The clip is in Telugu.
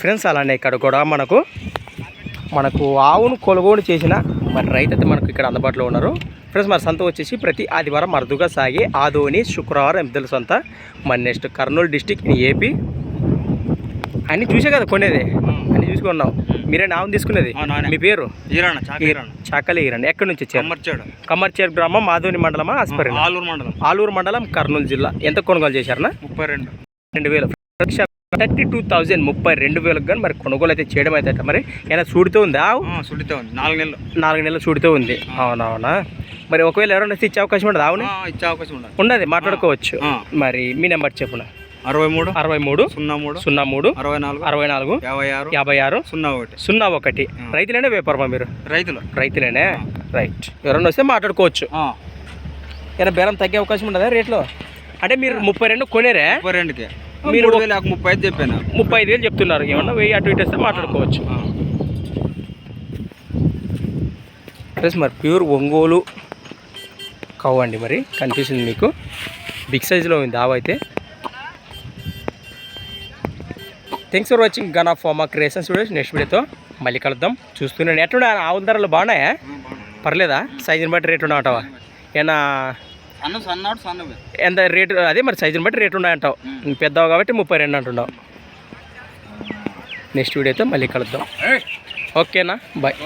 ఫ్రెండ్స్ అలానే ఇక్కడ కూడా మనకు మనకు ఆవును కొనుగోలు చేసిన మరి రైతు అయితే మనకు ఇక్కడ అందుబాటులో ఉన్నారు. ఫ్రెండ్స్ మరి సంత వచ్చేసి ప్రతి ఆదివారం అరుదుగా సాగే ఆదోని శుక్రవారం ఎద్దుల సంత మరి నెక్స్ట్ కర్నూలు డిస్టిక్ ఏపీ. అన్ని చూసే కదా కొనేది? అన్ని చూసుకున్నాం మీరే నావం తీసుకునేది. మీ పేరు? ఈరాణ చాకలి ఈరండి ఎక్కడి నుంచి వచ్చారు? కమ్మర్చేరు గ్రామం మాధోని మండలమా ఆస్పరి ఆలూరు మండలం. ఆలూరు మండలం కర్నూలు జిల్లా. ఎంత కొనుగోలు చేశారనా ముప్పై రెండు. రెండు వేలు. థర్టీ టూ థౌజండ్ ముప్పై రెండు వేలకు కానీ మరి కొనుగోలు అయితే చేయడం అయితే మరి ఏమైనా చూడుతూ ఉందా? సుడితే ఉంది. నాలుగు నెలలు. నాలుగు నెలలు చూడుతూ ఉంది. అవునవునా? మరి ఒకవేళ ఎవరైనా వస్తే ఇచ్చే అవకాశం ఉండదు అవును ఇచ్చే అవకాశం ఉండదు ఉన్నది మాట్లాడుకోవచ్చు మరి మీ నెంబర్ చెప్పున. అరవై మూడు అరవై మూడు సున్నా మూడు సున్నా మూడు అరవై నాలుగు అరవై నాలుగు యాభై ఆరు యాభై ఆరు సున్నా ఒకటి. సున్నా ఒకటి రైతులేనే వ్యాపారమా మీరు? రైతులు. రైతులేనే? రైట్. ఎవరైనా వస్తే మాట్లాడుకోవచ్చు. ఏమైనా బేరం తగ్గే అవకాశం ఉండదా రేట్లో? అంటే మీరు ముప్పై రెండు కొనేరే? ముప్పై రెండుకి. మీరు వేలు నాకు ముప్పై ఐదు చెప్పాను? ముప్పై ఐదు వేలు చెప్తున్నారు. ఏమన్నా వెయ్యి అటు ఇటు వస్తే మాట్లాడుకోవచ్చు. ప్లస్ మరి ప్యూర్ ఒంగోలు కవ్ అండి మరి. కనిపిస్తుంది మీకు. బిగ్ సైజులో ఉంది ఆవు అయితే. Thanks for watching gun of మా క్రియేషన్స్ వీడియోస్ నెక్స్ట్ వీడియోతో మళ్ళీ కలుద్దాం. చూస్తున్నాను ఎట్లున్నా ఆవు ధరలు బాగున్నాయా. పర్లేదా? సైజుని బట్టి రేటు ఉన్నాయంటావా? ఏనా సన్న సన్నాడు సన్నవి ఎంత రేటు? అదే మరి సైజుని బట్టి రేటు ఉన్నాయంటావు. పెద్దవి కాబట్టి ముప్పై రెండు అంటున్నావు నెక్స్ట్ వీడియోతో మళ్ళీ కలుద్దాం. ఓకేనా? బాయ్.